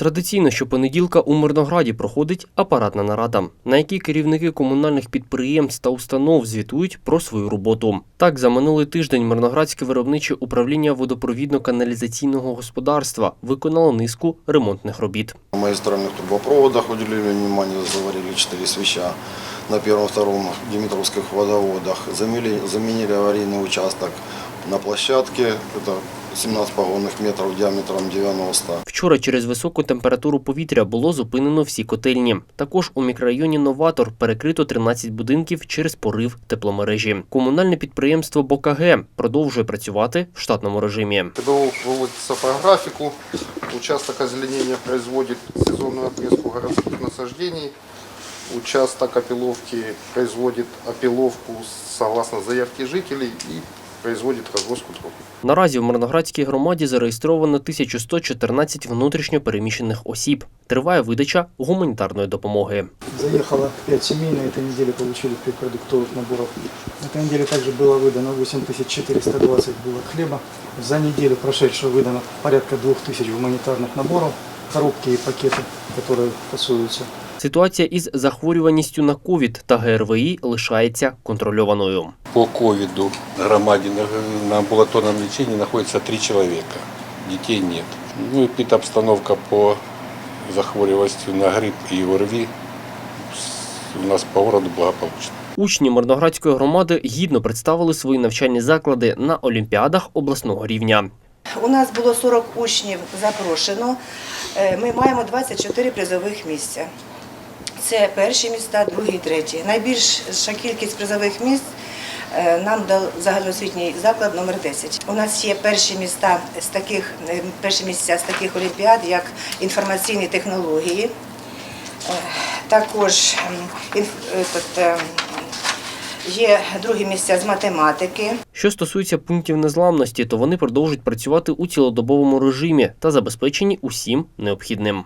Традиційно щопонеділка у Мирнограді проходить апаратна нарада, на якій керівники комунальних підприємств та установ звітують про свою роботу. Так, за минулий тиждень Мирноградське виробниче управління водопровідно-каналізаційного господарства виконало низку ремонтних робіт. На магистральных трубопроводах уделили внимание, заварили 4 свеча. На первом-втором Димитровских водоводах заменили аварийный участок на площадке. Это 17 погонных метров диаметром 90. Вчора через високу температуру повітря було зупинено всі котельні. Також у мікрорайоні Новатор перекрито 13 будинків через порив тепломережі. Комунальне підприємство БОКГ продовжує працювати в штатному режимі. ПДО выводится по графику. Участок озеленения производит сезонную отрезку городских насаждений. Участок опиловки производит опиловку согласно заявке жителей и производит развозку труб. Наразі в Мирноградській громаді зареєстровано 1114 внутрішньо переміщених осіб. Триває видача гуманітарної допомоги. Заехало 5 семей, на этой неделе получили 5 продуктовых наборов. На этой неделе также было выдано 8420 булок хлеба. За неделю прошедшую выдано порядка 2000 гуманитарных наборов, коробки и пакеты, которые фасуются. Ситуація із захворюваністю на ковід та ГРВІ лишається контрольованою. По ковиду в громаде на, на амбулаторном лечении находится три человека. Детей нет. Ну и пит-обстановка по захворюванности на грипп и ОРВИ у нас по городу благополучна. Учні Мирноградської громади гідно представили свої навчальні заклади на олімпіадах обласного рівня. У нас було 40 учнів запрошено. Е, Ми маємо 24 призових місця. Це перші міста, другі, треті. Найбільша кількість призових місць нам дав загальноосвітній заклад номер 10. У нас є перші міста з таких е, перші місця з таких олімпіад, як інформаційні технології. Е, Також м, інф- е, тут, е, є другі місця з математики. Що стосується пунктів незламності, то вони продовжують працювати у цілодобовому режимі та забезпечені усім необхідним.